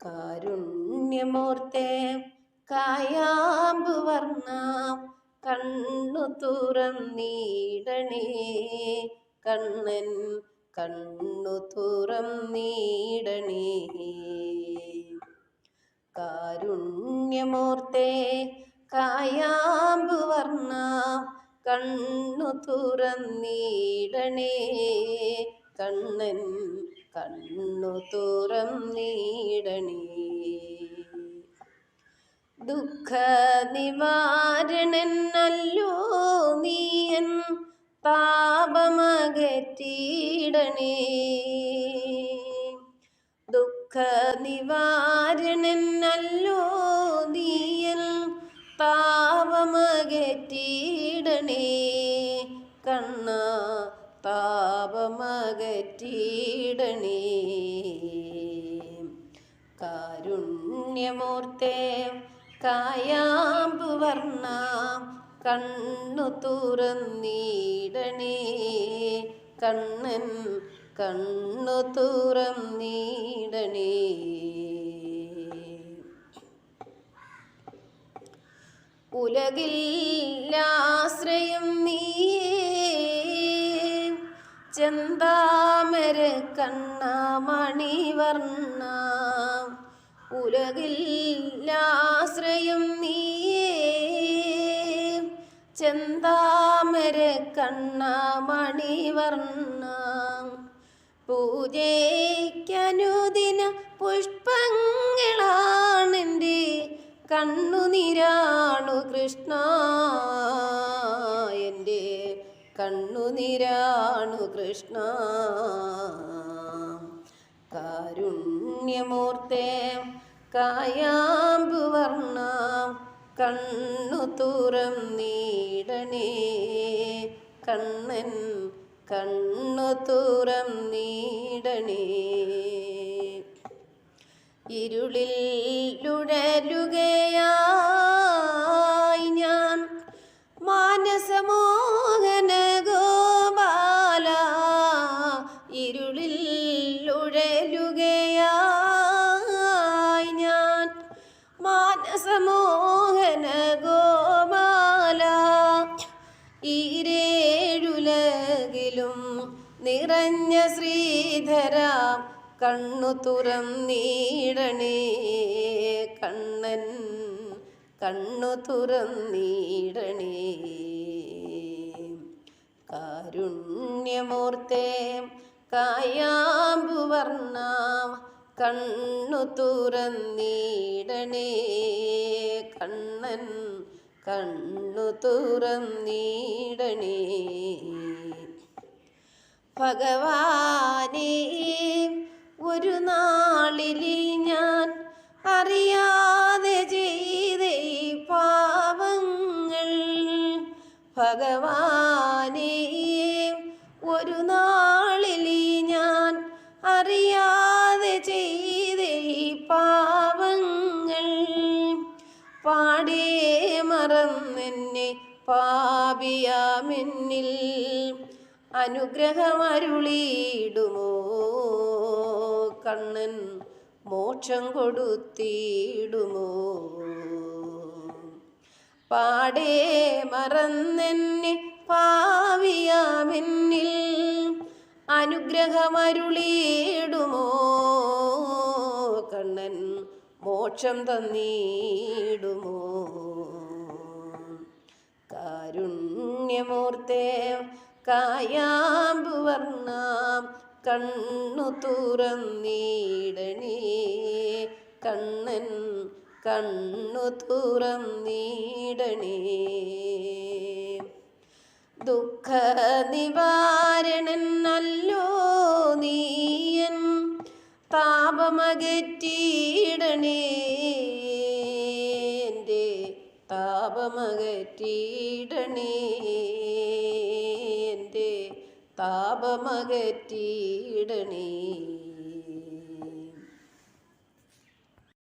കാരുണ്യമൂർത്തേ കായാമ്പ് വർണ കണ്ണു തുറന്നീടണേ കണ്ണൻ കണ്ണു തുറന്നീടണേ കാരുണ്യമൂർത്തേ കായാമ്പ് വർണ കണ്ണു തുറന്നീടണേ കണ്ണൻ കണ്ണു തുറന്നീടണേ ദുഃഖ നിവാരണനല്ലോ നീയൻ പാപമകറ്റിയിടണേ ദുഃഖ നിവാരണനല്ലോ നീയൻ പാപമകറ്റിയിടണേ കണ്ണ പാപമകറ്റിയിടണേ കാരുണ്യമൂർത്തേ കായാമ്പു വർണ കണ്ണു തുറന്നീടണേ. കണ്ണൻ കണ്ണു തുറന്നീടണേ. ഉലകില്ലാശ്രയം നീയേ ചെന്താമര കണ്ണമണിവർണ ഉലകില്ലാശ്രയം നീയേ. ചെന്താമര കണ്ണമണിവർണ പൂജയ്ക്കനുദിന പുഷ്പങ്ങളാണെന്റെ കണ്ണുനിരാണു കൃഷ്ണ. കണ്ണുനിരാണു കൃഷ്ണ. കാരുണ്യമൂർത്തേ കായാമ്പുവർണ കണ്ണു തുറം നീടനേ കണ്ണൻ കണ്ണു തുറം നീടണേ. ലുഴലുകയായി മാനസമോഹന ഗോമാല. ഈരേഴുലകിലും നിറഞ്ഞ ശ്രീധര കണ്ണു തുറന്നീടണേ. കണ്ണൻ കണ്ണു തുറന്നീടണേ. കാരുണ്യമൂർത്തേ കായാമ്പു വർണ കണ്ണു തുറന്നീടണേ. കണ്ണൻ കണ്ണു തുറന്നീടണേ. ഭഗവാനേ ഒരു നാളിൽ ഞാൻ മറന്നെന്നെ പാപിയാമെന്നിൽ അനുഗ്രഹമരുളിയിടുമോ? കണ്ണൻ മോക്ഷം കൊടുത്തിടുമോ? പാടേ മറന്നെന്നെ പാവിയാമെന്നിൽ അനുഗ്രഹമരുളിയിടുമോ? കണ്ണൻ മോക്ഷം തന്നിടുമോ? കാരുണ്യമൂർത്തേ കായാമ്പുവർണ കണ്ണു തുറന്നീടണേ. കണ്ണൻ കണ്ണു തുറന്നീടണേ. ദുഃഖ നിവാരണൻ നല്ലോ നീയൻ താപമകറ്റിയിടണേ എന്റെ താപമകറ്റിയിടണേ എന്റെ താപമകറ്റിയിടണേ